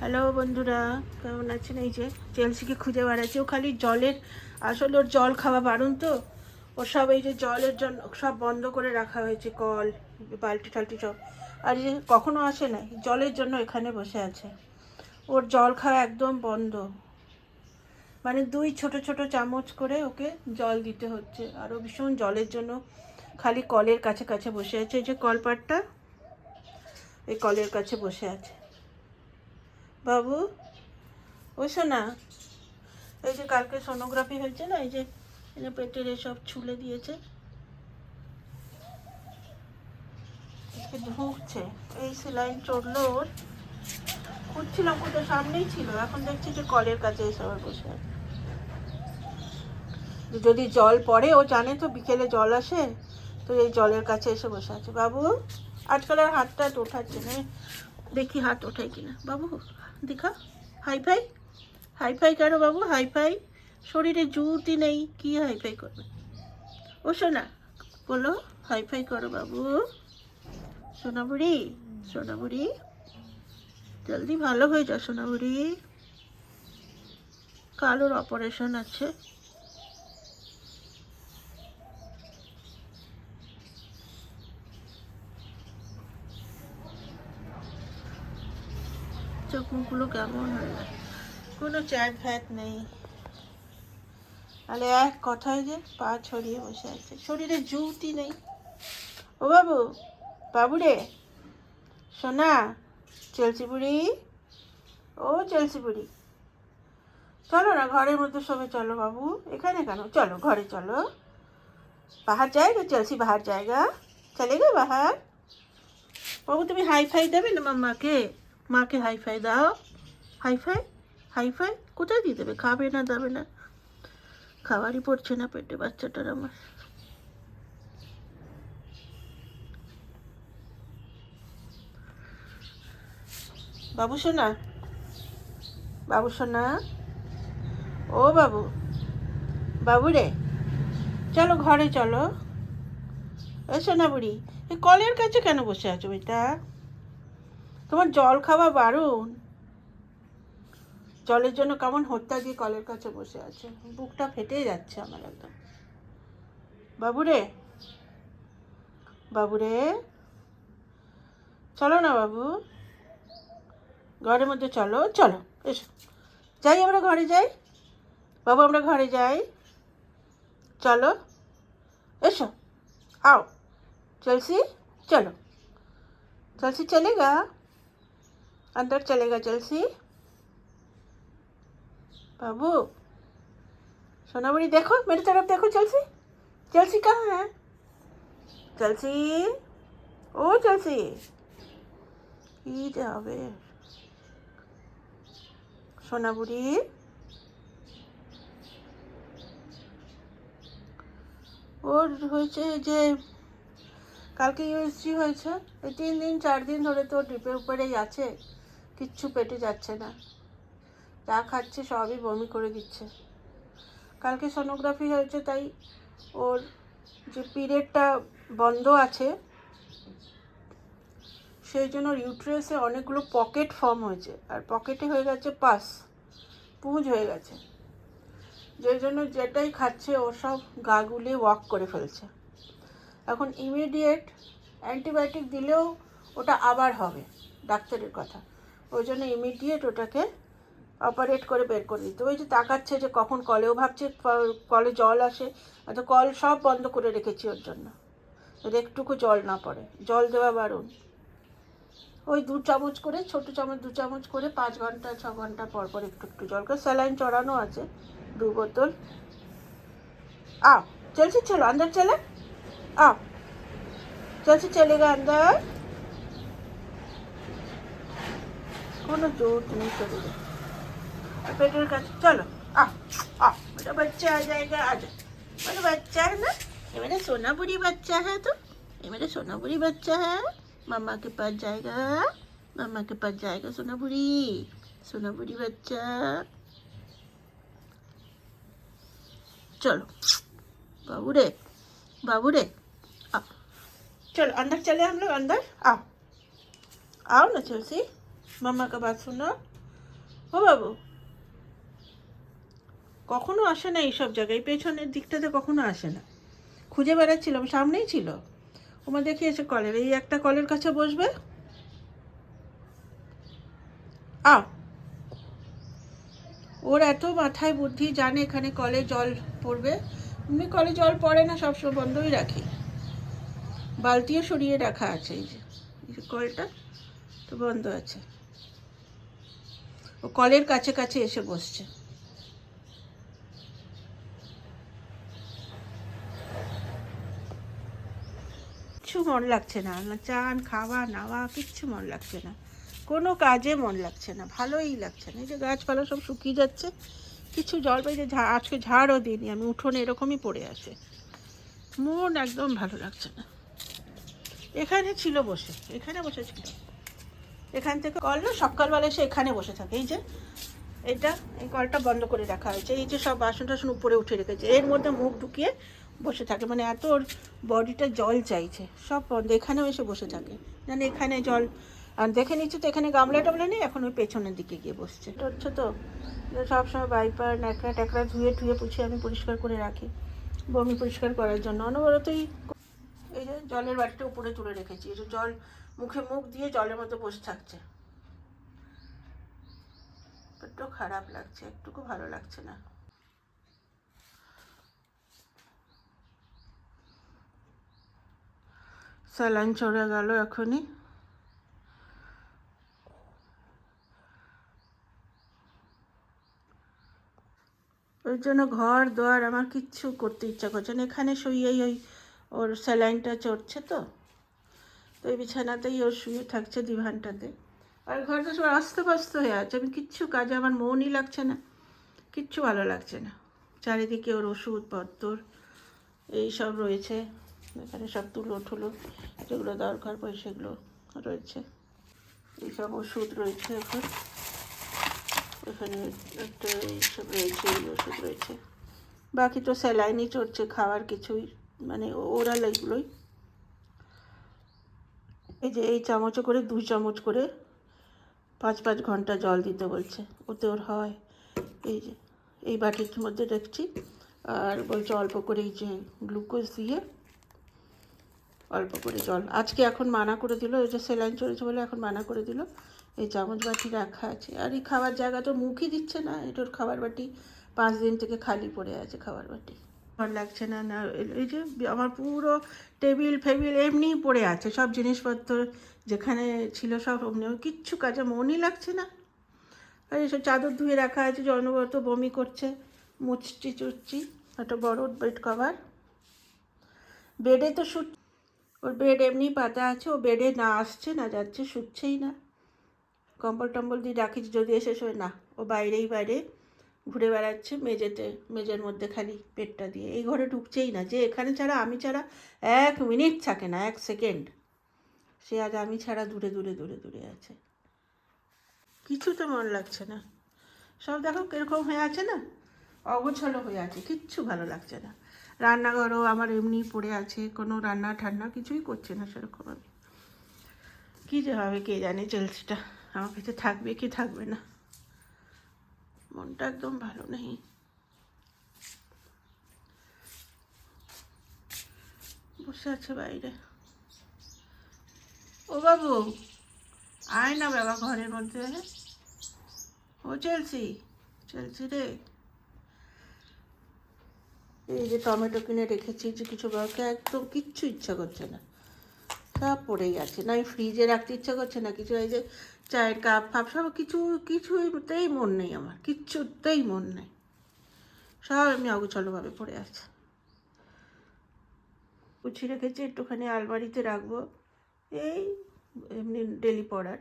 Hello বন্ধুরা, কেমন আছেন? এই যে চেলসিকে খুঁজে বেড়াচ্ছি। ও খালি জলের আসলে ওর জল খাওয়া বারণ তো? ও সব এই যে জলের জন্য সব বন্ধ করে রাখা হয়েছে, কল, বালতি টালতি সব। আর যে কখনো আসে না জলের জন্য এখানে বসে আছে। ওর জল খাওয়া একদম বন্ধ। মানে দুই ছোট ছোট চামচ করে ওকে জল দিতে হচ্ছে। আর ও ভীষণ জলের জন্য খালি কলের কাছে কাছে বসে আছে। এই যে কলপাটটা, এই কলের কাছে বসে আছে। বাবু ওই শোনা এই যে কালকে সোনোগ্রাফি হয়েছে না, এই যে পেটের এসব ছুলে দিয়েছে। ঢুকছে এই সেলাইন চড়লো ওর। খুঁজছিলাম কোথাও সামনেই ছিল। এখন দেখছি যে কলের কাছে এসে আবার বসে আছে। যদি জল পড়ে, ও জানে তো বিকেলে জল আসে, তো এই জলের কাছে এসে বসে আছে। বাবু, আজকাল আর হাত ওঠাচ্ছে না। দেখি হাত ওঠাই কিনা। বাবু দেখা হাই ফাই হাই ফাই কেন বাবু? হাই ফাই শরীরে জুতি নেই, কি হাই ফাই করবে? ও সোনা, বলো হাই ফাই করো বাবু। সোনা বুড়ি সোনা জলদি ভালো হয়ে যা সোনা বুড়ি কালোর অপারেশন আছে। মুখগুলো কেমন যায় কোনো চ্যাট ফ্যাট নেই। তাহলে এক কথায় যে পা ছড়িয়ে বসে আছে। শরীরে জুতি নেই। ও বাবু বাবু রে সোনা চেলসি বুড়ি ও চেলসি বুড়ি চলো না, ঘরের মধ্যে সবে চলো বাবু। এখানে কেন? চলো, ঘরে চলো। বাহার জায়গা? চেলসি বাহার জায়গা? চলে গে বাহার। বাবু, তুমি হাই ফাই দেবে না মাম্মাকে? মাকে হাই ফাই দাও। হাই ফাই হাই ফাই কোথায় দিয়ে দেবে? খাবে না দাবে না? খাবারই পড়ছে না পেটে, বাচ্চাটার আমার। বাবু সোনা? বাবু সোনা? ও বাবু। বাবু রে। চলো ঘরে চলো। এ সোনা বুড়ি কলের কাছে কেন বসে আছো বেটা? তোমার জল খাওয়া বারণ জলের জন্য কেমন হত্যা দিয়ে কলের কাছে বসে আছে বুকটা ফেটে যাচ্ছে আমার একদম বাবুরে বাবুরে চলো না বাবু ঘরের মধ্যে চলো চলো এসো যাই আমরা ঘরে যাই বাবু আমরা ঘরে যাই চলো এসো आओ चलसी चलो चलसी चलेगा अंदर चलेगा चलसी बाबू सोना बड़ी देखो मेरी तरफ देखो चलसी चलसी कहाँ है चलसी ओ चलसी কি যাবে সোনা বুড়ি ওর হয়েছে যে কালকে ইউএসজি হয়েছে এই তিন দিন চার দিন ধরে তো ড্রিপের উপরেই আছে কিচ্ছু পেটে যাচ্ছে না। যা খাচ্ছে সবই বমি করে দিচ্ছে। কালকে সোনোগ্রাফি হয়েছে, তাই ওর যে পিরিয়ডটা বন্ধ আছে, সেই জন্য ইউট্রেসে অনেকগুলো পকেট ফর্ম হয়েছে। আর পকেটে হয়ে গেছে পাস পুঁজ হয়ে গেছে। যে জন্য যেটাই খাচ্ছে, ও সব গা গুলিয়ে ওয়াক করে ফেলছে। এখন ইমিডিয়েট অ্যান্টিবায়োটিক দিলেও ওটা আবার হবে, ডাক্তারের কথা। ওই জন্য ইমিডিয়েট ওটাকে অপারেট করে বের করে দিতে। ওই যে তাকাচ্ছে যে কখন কলেও ভাবছে কলে জল আসে। তো কল সব বন্ধ করে রেখেছি ওর জন্য। যদি একটুকু জল না পড়ে, জল দেওয়া বারণ। ওই দু চামচ করে, ছোট চামচ, দু চামচ করে পাঁচ ঘণ্টা, ছ ঘণ্টা পর পর একটু একটু জল করে, স্যালাইন চড়ানো আছে দু বোতল। আ চলছে, চলো আন্দার চলে। আ চলছে, চলে গে আন্দার কোনো জোর নেই শরীরে और पेटेर का चलो आओ आओ मेरा बच्चा आ जाएगा आ जाओ मेरा बच्चा है ना ये मेरा सोना बुरी बच्चा है तो ये मेरा सोना बुरी बच्चा है मम्मा के पास जाएगा मम्मा के पास जाएगा सोना बुरी सोना बुरी बच्चा चलो बाबू रे बाबू रे आओ चलो अंदर चले हम लोग अंदर आओ आओ ना चलसी মামাকে বাসুনা ও বাবু, কখনো আসে না এইসব জায়গায়? পেছনের দিকটাতে কখনো আসে না। খুঁজে বেড়াচ্ছিলাম সামনেই ছিল। ওমা দেখি এসে কলের। এই একটা কলের কাছে বসবে? আ ওর এত মাথায় বুদ্ধি, জানে এখানে কলে জল পড়বে। এমনি কলে জল পড়ে না সবসময় বন্ধই রাখি। বালতিও সরিয়ে রাখা আছে। এই যে কলটা তো বন্ধ আছে। ও কলের কাছে কাছে এসে বসছে। কিচ্ছু মন লাগছে না। চান, খাওয়া, নাওয়া, কিচ্ছু মন লাগছে না। কোনো কাজে মন লাগছে না, ভালোই লাগছে না। এই যে গাছপালা সব শুকিয়ে যাচ্ছে, কিছু জল পাই যে আজকে ঝাড়ও দিইনি, আমি উঠোনে এরকমই পড়ে আছে। মন একদম ভালো লাগছে না। এখানে ছিল বসে, এখানে বসেছিল এখান থেকে কল না, সকালবেলা এসে এখানে বসে থাকে। এই যে, এটা, এই কলটা বন্ধ করে রাখা হয়েছে। এই যে সব বাসন টাসন উপরে উঠে রেখেছে। এর মধ্যে মুখ ঢুকিয়ে বসে থাকে। মানে এত ওর বডিটা জল চাইছে। সব বন্ধ। এখানেও এসে বসে থাকে। জানি এখানে জল, আর দেখে নিচ্ছি তো এখানে গামলা টামলা নেই, এখন ওই পেছনের দিকে গিয়ে বসছে। হচ্ছে তো সবসময় বাইপার, ন্যাকড়া ট্যাকড়া ধুয়ে ধুয়ে পুছিয়ে আমি পরিষ্কার করে রাখি, বমি পরিষ্কার করার জন্য। অনবরতই এই যে জলের বাটিটা উপরে তুলে রেখেছি। এই জল মুখে মুখ দিয়ে জলের মতো বসে থাকছে। একটু খারাপ লাগছে, একটুকু ভালো লাগছে না। স্যালাইন চড়ে গেল এখনই। ওই জন্য ঘর, দোয়ার আমার কিচ্ছু করতে ইচ্ছা করছে না। এখানে শুয়েই ওই ওর স্যালাইনটা চড়ছে তো। তো ওই বিছানাতেই ওর শুয়ে থাকছে দিভানটাতে। আর ঘরটা সব আস্তে পাস্তে হয়ে আছে। আমি কিচ্ছু কাজে আমার মনই লাগছে না। কিচ্ছু ভালো লাগছে না। চারিদিকে ওর ওষুধপত্র এই সব রয়েছে। এখানে সব তুলো ঠুলো, যেগুলো দরকার পড়ে সেগুলো রয়েছে। এইসব ওষুধ রয়েছে এখন। এখানে একটা এইসব রয়েছে, এই ওষুধ রয়েছে। বাকি তো স্যালাইনই চড়ছে খাওয়ার কিছুই। মানে ওরাল এইগুলোই। এই যে এই চামচে করে দুই চামচ করে পাঁচ পাঁচ ঘণ্টা জল দিতে বলছে, ওতে ওর হয়। এই যে, এই বাটির মধ্যে রাখছি। আর বলছে অল্প করে এই যে গ্লুকোজ দিয়ে অল্প করে জল। আজকে এখন মানা করে দিল ওই যে সেলাইন চলেছে বলে এখন মানা করে দিল। এই চামচ বাটি রাখা আছে। আর এই খাবার জায়গা তো মুখই দিচ্ছে না এটার খাবার বাটি, পাঁচ দিন থেকে খালি পড়ে আছে খাবার বাটি। ভালো লাগছে না না, এই যে আমার পুরো টেবিল ফেবিল এমনিই পড়ে আছে, সব জিনিসপত্র যেখানে ছিল সব অমনি কিচ্ছু কাজে মনই লাগছে না। আর এসব চাদর ধুয়ে রাখা আছে অনবরত বমি করছে, মুচটি চুচছি একটা বড় বেড কভার বেডে তো শুট ওর বেড এমনি পাতা আছে, ও বেডে না আসছে, না যাচ্ছে, শুচ্ছেই না। কম্বল টম্বল দিয়ে রাখিস, যদি এসে শোয়, না, ও বাইরেই, বাইরে। ঘুরে বেড়াচ্ছে মেঝেতে, মেঝের মধ্যে খালি পেটটা দিয়ে। এই ঘরে ঢুকছেই না। যে এখানে ছাড়া আমি ছাড়া এক মিনিট থাকে না, এক সেকেন্ড। সে আজ আমি ছাড়া দূরে দূরে দূরে দূরে আছে। কিছু তো মন লাগছে না। সব দেখো কীরকম হয়ে আছে না? অগোছালো হয়ে আছে, কিচ্ছু ভালো লাগছে না। রান্নাঘরও আমার এমনি পড়ে আছে, কোনো রান্না ঠান্না কিছুই করছে না সেরকম আমি। কী যে হবে কে জানে চলছেটা আমার কাছে থাকবে কি থাকবে না। মনটা একদম ভালো নেই। বসে আছে বাইরে। ও বাবু, আয় না বাবা ঘরের মধ্যে। ও চলছি চলছি রে। এই যে টমেটো কিনে রেখেছি, যে কিছু বাবাকে একদম কিচ্ছু ইচ্ছা করছে না। সব পড়েই আছে। না ফ্রিজে রাখতে ইচ্ছা করছে না, কিছু এই যে চায়ের কাপ ফাপ সব কিছু, কিছুতেই মন নেই আমার, কিচ্ছুতেই মন নেই। সব এমনি অগোছলভাবে পড়ে আছে। গুছিয়ে রেখেছি, একটুখানি আলমারিতে রাখব। এই এমনি ডেলি পড়ার।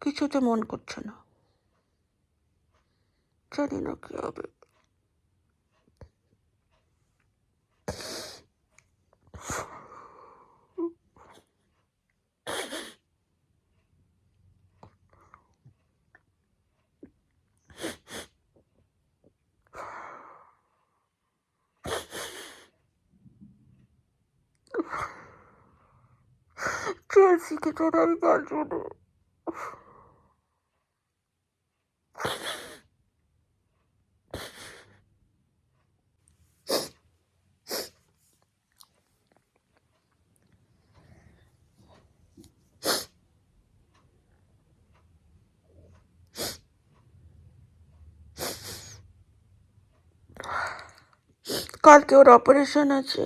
কিছুতে মন করছে না। জানি না কী হবে। চেলসিকে তো আমি বাঁচবো না কালকে ওর অপারেশন আছে।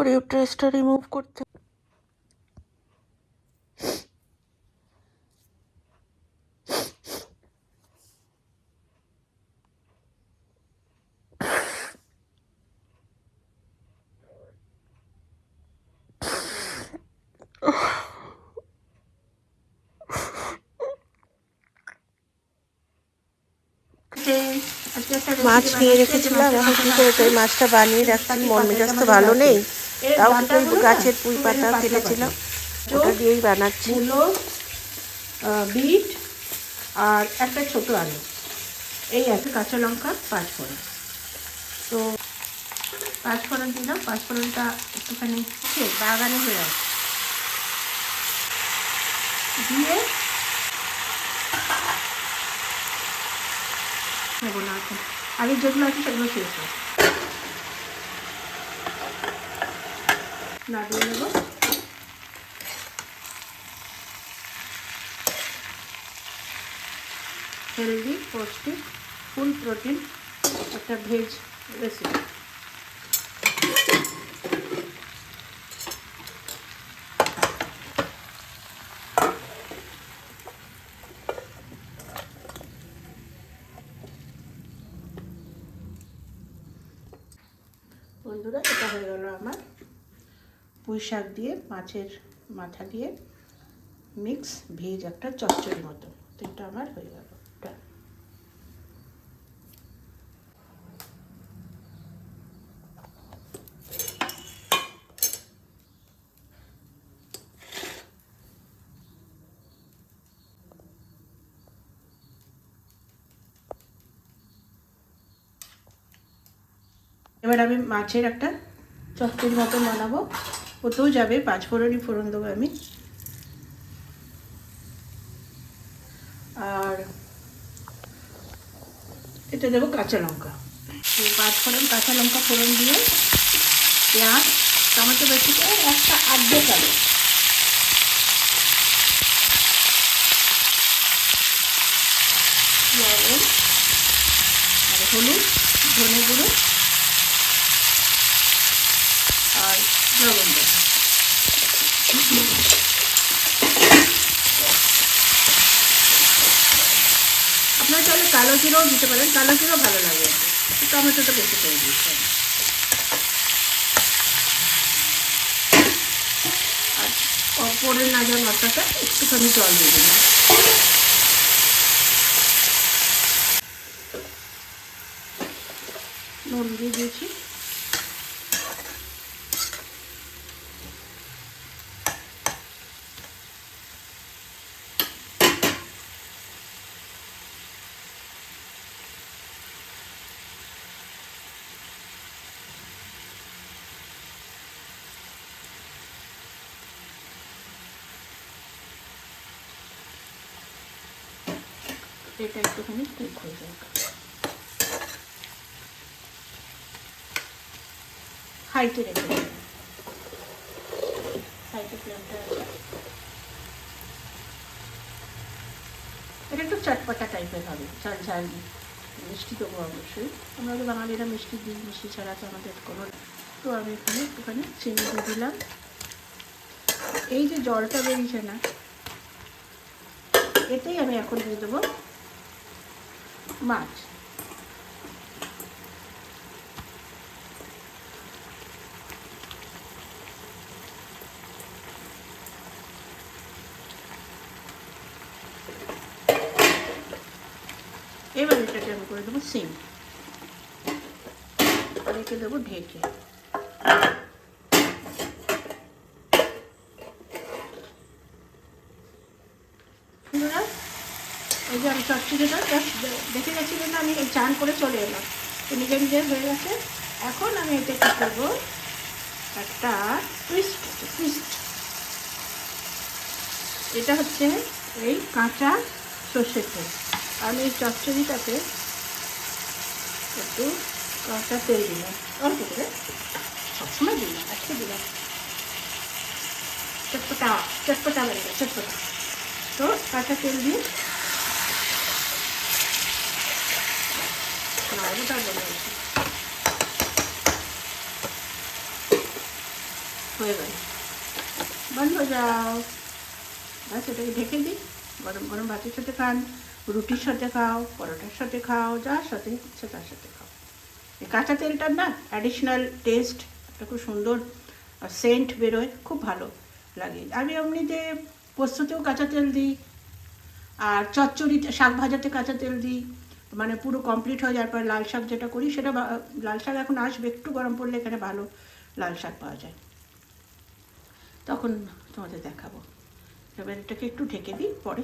ওর ইউট্রেসটা রিমুভ করতে। মাছ নিয়ে রেখেছিলাম, এখন কি করে? মাছটা বানিয়ে রাখছি, মন মেজাজ তো ভালো নেই। তাও কিন্তু গাছের পুঁই পাতা কেটেছিলাম। ওটা দিয়েই বানাচ্ছি। মূলো বিট আর একটা ছোট আলু। এই আছে কাঁচা লঙ্কা পাঁচ ফোড়ন তো পাঁচ ফোড়ন দিলাম। পাঁচ ফোড়নটা একটুখানি বাগানে হয়ে আছে দিয়ে নেব না আগে যেগুলো আছে সেগুলো শেষ হয় না নেব। নেব হেলদি পৌষ্টিক ফুল প্রোটিন একটা ভেজ রেসিপি বন্ধুরা এটা হয়ে গেল আমার পুঁই শাক দিয়ে, মাছের মাথা দিয়ে মিক্স ভেজ একটা চচ্চড়ি মতো। তো এটা আমার হয়ে গেল। এবার আমি মাছের একটা চচ্চড়ি মতো বানাবো। ওতেও যাবে, পাঁচ ফোড়নই ফোড়ন দেবো আমি। আর এটা দেবো কাঁচা লঙ্কা। পাঁচ ফোড়ন কাঁচা লঙ্কা ফোড়ন দিয়ে পেঁয়াজ, টমেটো বেশি করে একটা আর্ধেক আলু আর হলুদ, ধনে গুঁড়ো আর লবণ দেবো আপনারা চলে কালো জিরাও দিতে পারেন, কালো জিরাও ভালো লাগে। টমেটোটা বেশি করে দিচ্ছেন আর অপরের না যাওয়ার মশলাটা একটুখানি জল দিয়ে দেবেন নুন দিয়ে দিয়েছি। এটা একটুখানি কুক হয়ে যাবে। হাইটে রেখে হাইটে ফ্লেমটা এটা একটু চটপটা টাইপের হবে। ঝাল ঝাল মিষ্টি দেবো অবশ্যই। আমরা তো বাঙালিরা মিষ্টি দিই, মিষ্টি ছাড়া তো আমাদের কোনো তো আমি এখানে একটুখানি চিনি দিয়ে দিলাম। এই যে জলটা বেরিয়েছে না এতেই আমি এখন দিয়ে দেবো। মাছ এবার এটাকে আমি করে দেবো সিম। রেখে দেবো ঢেকে বন্ধুরা, এই যে আমি চচ্চড়িটা just দেখে গেছিলেন না, আমি চান করে চলে এলাম। তো নিজে নিজে হয়ে গেছে। এখন আমি এটা কী করব? একটা টুইস্ট টুইস্ট এটা হচ্ছে এই কাঁচা সর্ষের তেল। আমি এই চচ্চড়িটাতে একটু কাঁচা তেল দিলাম। অল্প করে। সবসময় দিলাম আজকে দিলাম চটপটা চটপটা চটপটা। তো কাঁচা তেল দিয়ে নাড়বোটা বলে হয়ে গেল। বন্ধ হয়ে যাও। ব্যাস, এটাকে ঢেকে দিই। গরম গরম ভাতের সাথে খান, রুটির সাথে খাও, পরোটার সাথে খাও, যার সাথে ইচ্ছে তার সাথে খাও। এই কাঁচা তেলটার না অ্যাডিশনাল টেস্ট একটা খুব সুন্দর সেন্ট বেরোয়, খুব ভালো লাগে। আমি এমনিতে পোস্ততেও কাঁচা তেল দিই, আর চচ্চড়িতে, শাক ভাজাতে কাঁচা তেল দিই। মানে পুরো কমপ্লিট হয়ে যাওয়ার পর লাল শাক যেটা করি, সেটা লাল শাক এখন আসবে, একটু গরম পড়লে এখানে ভালো লাল শাক পাওয়া যায়। তখন তোমাদের দেখাবো। এবার এটাকে একটু ঢেকে দিই, পরে